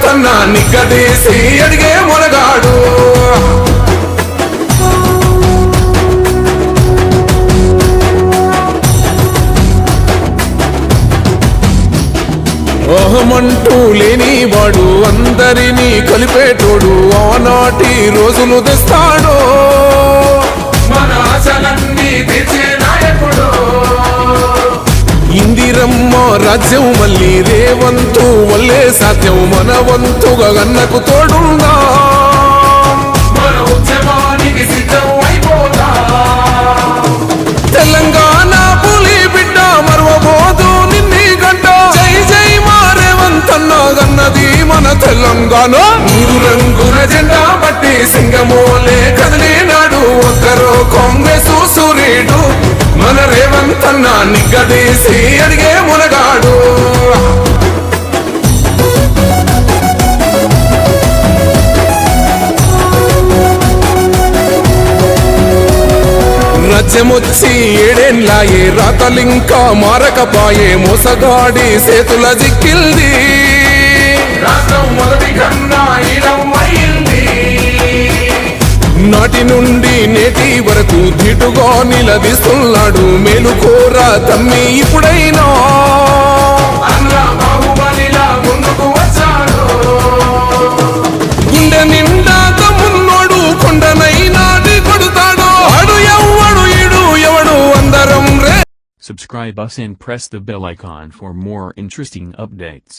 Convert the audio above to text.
రేవంత్ అన్న నిగ్గదీసి అడిగే మొనగాడు. లేని లేనివాడు అందరినీ కలిపేటోడు ఆనాటి రోజులు తెస్తాడు. మన ఆశలన్నీ తెచ్చే ఇందిరమ్మ రాజ్యం మళ్ళీ రేవంతు వల్లే సాధ్యం. మన వంతుగా గన్నకు తోడుందా? తెలంగాణ పులి బిడ్డ మరవబోదు నిన్ని గంట. జై జై మారేవంతన్న గన్నది మన తెలంగాణ. రంగుల జెండా పట్టి సింగమోలే. నా నిగ్గదీసి అడిగే మునగాడు. రాజ్యమొచ్చి ఏడేన్లాయే రాతలింకా మారకపాయే మోసగాడి సేతుల జిక్కిల్ది. నాటి నుండి నేటి వరకు ధీటుగా నిలదీస్తున్నాడు. మేలుకోరా తమ్మి ఇప్పుడైనా. Subscribe us and press the bell icon for more interesting updates.